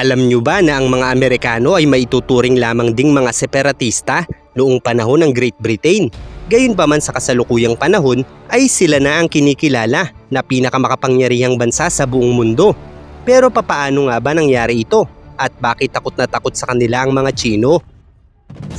Alam nyo ba na ang mga Amerikano ay maituturing lamang ding mga separatista noong panahon ng Great Britain? Gayunpaman sa kasalukuyang panahon ay sila na ang kinikilala na pinakamakapangyarihang bansa sa buong mundo. Pero papaano nga ba nangyari ito? At bakit takot na takot sa kanila ang mga Chino?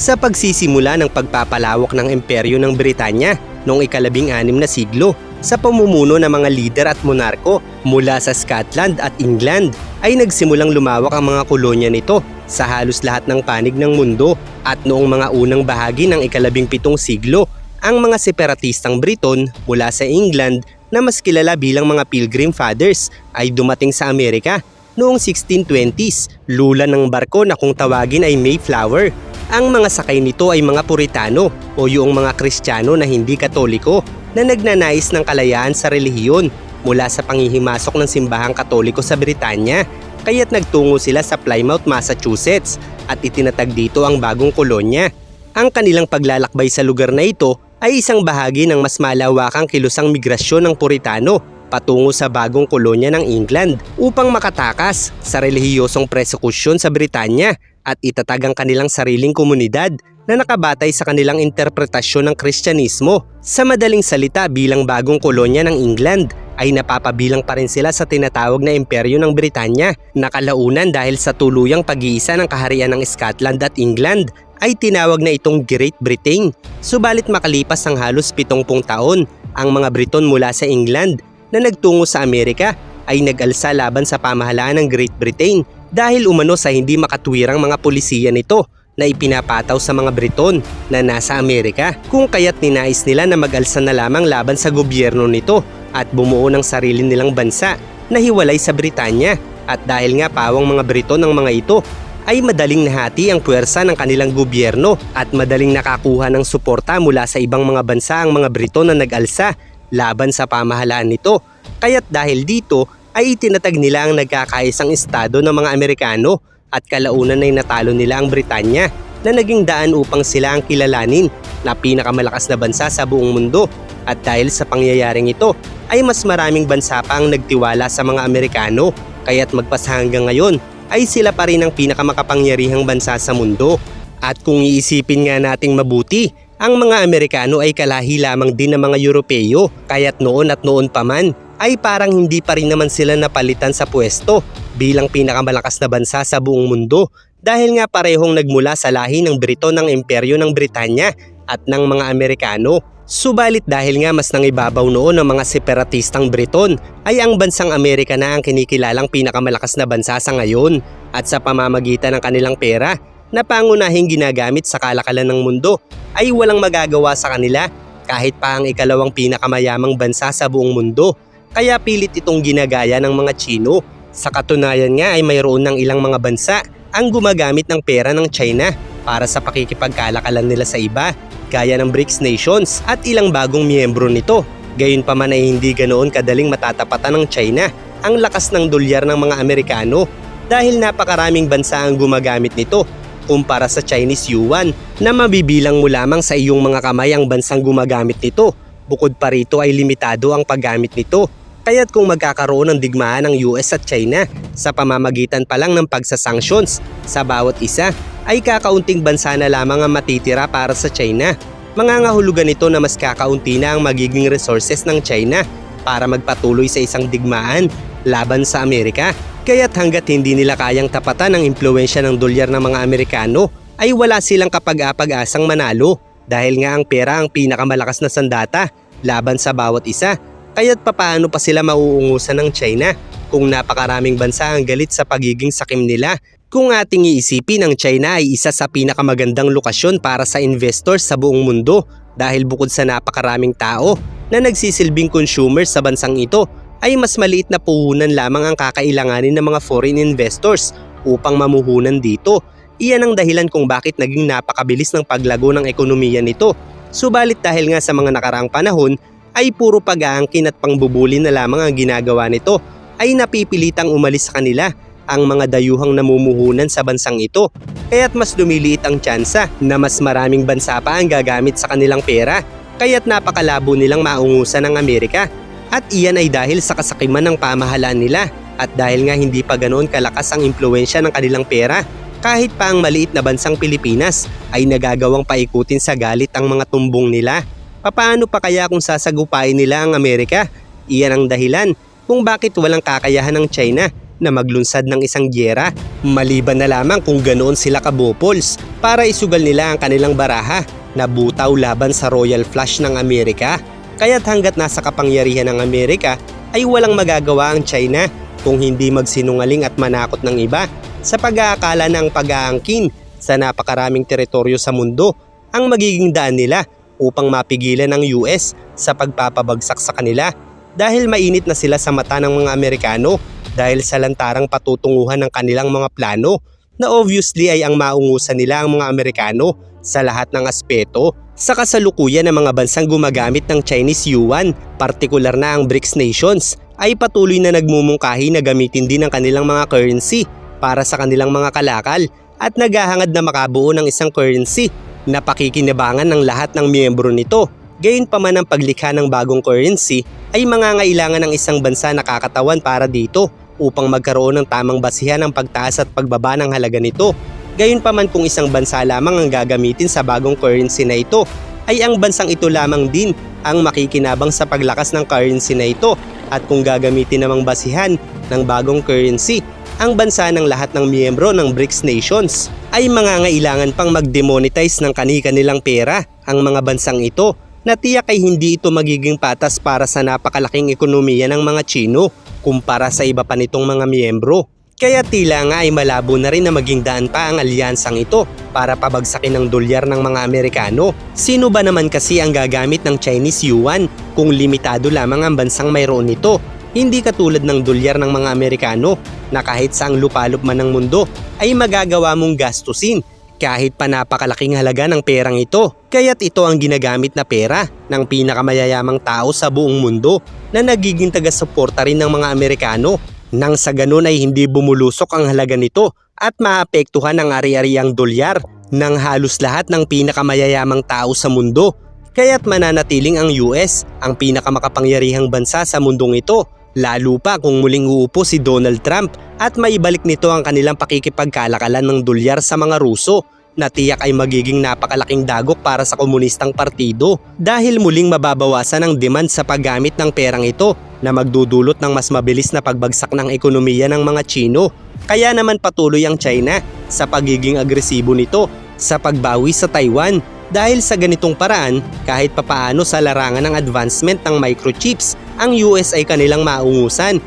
Sa pagsisimula ng pagpapalawak ng imperyo ng Britanya noong ikalabing anim na siglo, sa pamumuno ng mga lider at monarko mula sa Scotland at England ay nagsimulang lumawak ang mga kolonya nito sa halos lahat ng panig ng mundo at noong mga unang bahagi ng ikalabing pitong siglo, ang mga separatistang Briton mula sa England na mas kilala bilang mga Pilgrim Fathers ay dumating sa Amerika noong 1620s, lula ng barko na kung tawagin ay Mayflower. Ang mga sakay nito ay mga Puritano o yung mga Kristiyano na hindi Katoliko na nagnanais ng kalayaan sa relihiyon mula sa pangihimasok ng simbahang katoliko sa Britanya kaya't nagtungo sila sa Plymouth, Massachusetts at itinatag dito ang bagong kolonya. Ang kanilang paglalakbay sa lugar na ito ay isang bahagi ng mas malawakang kilusang migrasyon ng Puritano patungo sa bagong kolonya ng England upang makatakas sa relihiyosong persekusyon sa Britanya at itatag ang kanilang sariling komunidad na nakabatay sa kanilang interpretasyon ng Kristyanismo. Sa madaling salita bilang bagong kolonya ng England ay napapabilang pa rin sila sa tinatawag na imperyo ng Britanya na kalaunan dahil sa tuluyang pag-iisa ng kaharian ng Scotland at England ay tinawag na itong Great Britain. Subalit makalipas ang halos 70 taon, ang mga Briton mula sa England na nagtungo sa Amerika ay nag-alsa laban sa pamahalaan ng Great Britain dahil umano sa hindi makatwirang mga polisiya nito na ipinapataw sa mga Briton na nasa Amerika kung kaya't ninais nila na mag-alsa na lamang laban sa gobyerno nito at bumuo ng sarili nilang bansa na hiwalay sa Britanya at dahil nga pawang mga Briton ng mga ito ay madaling nahati ang puwersa ng kanilang gobyerno at madaling nakakuha ng suporta mula sa ibang mga bansa ang mga Briton na nag-alsa laban sa pamahalaan nito. Kaya't dahil dito ay itinatag nila ang nagkakaisang estado ng mga Amerikano at kalaunan ay natalo nila ang Britanya na naging daan upang sila ang kilalanin na pinakamalakas na bansa sa buong mundo. At dahil sa pangyayaring ito ay mas maraming bansa pa ang nagtiwala sa mga Amerikano kaya't magpasa hanggang ngayon ay sila pa rin ang pinakamakapangyarihang bansa sa mundo. At kung iisipin nga nating mabuti, ang mga Amerikano ay kalahi lamang din ng mga Europeo kaya't noon at noon pa man ay parang hindi pa rin naman sila napalitan sa pwesto bilang pinakamalakas na bansa sa buong mundo dahil nga parehong nagmula sa lahi ng Briton ng Imperyo ng Britanya at ng mga Amerikano. Subalit dahil nga mas nangibabaw noon ng mga separatistang Briton ay ang bansang Amerika na ang kinikilalang pinakamalakas na bansa sa ngayon at sa pamamagitan ng kanilang pera na pangunahing ginagamit sa kalakalan ng mundo ay walang magagawa sa kanila kahit pa ang ikalawang pinakamayamang bansa sa buong mundo kaya pilit itong ginagaya ng mga Chino. Sa katunayan nga ay mayroon ng ilang mga bansa ang gumagamit ng pera ng China para sa pakikipagkalakalan nila sa iba gaya ng BRICS nations at ilang bagong miyembro nito. Gayunpaman ay hindi ganoon kadaling matatapatan ng China ang lakas ng dolyar ng mga Amerikano dahil napakaraming bansa ang gumagamit nito kumpara sa Chinese yuan na mabibilang mo lamang sa iyong mga kamay ang bansang gumagamit nito. Bukod pa rito ay limitado ang paggamit nito. Kaya't kung magkakaroon ng digmaan ng US at China sa pamamagitan pa lang ng pagsasanctions sa bawat isa ay kakaunting bansa na lamang ang matitira para sa China. Mangangahulugan nito na mas kakaunti na ang magiging resources ng China para magpatuloy sa isang digmaan laban sa Amerika. Kaya't hanggat hindi nila kayang tapatan ang impluensya ng dolyar ng mga Amerikano ay wala silang kapag-apag-asang manalo dahil nga ang pera ang pinakamalakas na sandata laban sa bawat isa. Kaya't papaano pa sila mauungusan ng China kung napakaraming bansa ang galit sa pagiging sakim nila. Kung ating iisipin ang China ay isa sa pinakamagandang lokasyon para sa investors sa buong mundo dahil bukod sa napakaraming tao na nagsisilbing consumers sa bansang ito ay mas maliit na puhunan lamang ang kakailanganin ng mga foreign investors upang mamuhunan dito. Iyan ang dahilan kung bakit naging napakabilis ng paglago ng ekonomiya nito. Subalit dahil nga sa mga nakaraang panahon ay puro pag-aangkin at pangbubuli na lamang ang ginagawa nito ay napipilitang umalis sa kanila ang mga dayuhang namumuhunan sa bansang ito. Kaya't mas lumiliit ang tsansa na mas maraming bansa pa ang gagamit sa kanilang pera. Kaya't napakalabo nilang maungusan ng Amerika. At iyan ay dahil sa kasakiman ng pamahalaan nila At dahil nga hindi pa ganoon kalakas ang impluensya ng kanilang pera, kahit pa ang maliit na bansang Pilipinas ay nagagawang paikutin sa galit ang mga tumbong nila. Papaano pa kaya kung sasagupain nila ang Amerika? Iyan ang dahilan kung bakit walang kakayahan ng China na maglunsad ng isang gyera. Maliban na lamang kung ganoon sila kabupols para isugal nila ang kanilang baraha na butaw laban sa Royal Flush ng Amerika. Kaya't hanggat nasa kapangyarihan ng Amerika ay walang magagawa ang China kung hindi magsinungaling at manakot ng iba sa pag-aakala ng pag-aangkin sa napakaraming teritoryo sa mundo ang magiging daan nila upang mapigilan ng US sa pagpapabagsak sa kanila dahil mainit na sila sa mata ng mga Amerikano dahil sa lantarang patutunguhan ng kanilang mga plano na obviously ay ang maungusan nila ang mga Amerikano sa lahat ng aspeto. Sa kasalukuyan ng mga bansang gumagamit ng Chinese yuan, partikular na ang BRICS nations, ay patuloy na nagmumungkahi na gamitin din ang kanilang mga currency para sa kanilang mga kalakal at naghahangad na makabuo ng isang currency na pakikinabangan ng lahat ng miyembro nito. Gayunpaman ang paglikha ng bagong currency ay mangangailangan ng isang bansa na kakatawan para dito upang magkaroon ng tamang basihan ng pagtaas at pagbaba ng halaga nito. Gayunpaman kung isang bansa lamang ang gagamitin sa bagong currency na ito, ay ang bansang ito lamang din ang makikinabang sa paglakas ng currency na ito at kung gagamitin namang basihan ng bagong currency ang bansa ng lahat ng miyembro ng BRICS nations ay mangangailangan pang mag-demonetize ng kani-kanilang pera ang mga bansang ito na tiyak ay hindi ito magiging patas para sa napakalaking ekonomiya ng mga Chino kumpara sa iba pa nitong mga miyembro. Kaya tila nga ay malabo na rin na maging daan pa ang alyansang ito para pabagsakin ng dolyar ng mga Amerikano. Sino ba naman kasi ang gagamit ng Chinese yuan kung limitado lamang ang bansang mayroon nito? Hindi katulad ng dolyar ng mga Amerikano na kahit saang lupalop man ng mundo ay magagawa mong gastusin kahit pa napakalaking halaga ng perang ito. Kaya't ito ang ginagamit na pera ng pinakamayayamang tao sa buong mundo na nagiging taga-suporta rin ng mga Amerikano nang sa ganun ay hindi bumulusok ang halaga nito at maapektuhan ang ari-ariang dolyar ng halos lahat ng pinakamayayamang tao sa mundo. Kaya't mananatiling ang US ang pinakamakapangyarihang bansa sa mundong ito Lalo pa kung muling uupo si Donald Trump at maibalik nito ang kanilang pakikipagkalakalan ng dolyar sa mga Ruso na tiyak ay magiging napakalaking dagok para sa komunistang partido dahil muling mababawasan ang demand sa paggamit ng perang ito na magdudulot ng mas mabilis na pagbagsak ng ekonomiya ng mga Chino. Kaya naman patuloy ang China sa pagiging agresibo nito sa pagbawi sa Taiwan dahil sa ganitong paraan, kahit papaano sa larangan ng advancement ng microchips, ang US ay kanilang maungusan.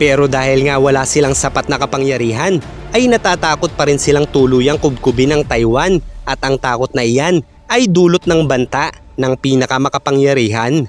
Pero dahil nga wala silang sapat na kapangyarihan, ay natatakot pa rin silang tuluyang kubkubin ng Taiwan at ang takot na iyan ay dulot ng banta ng pinakamakapangyarihan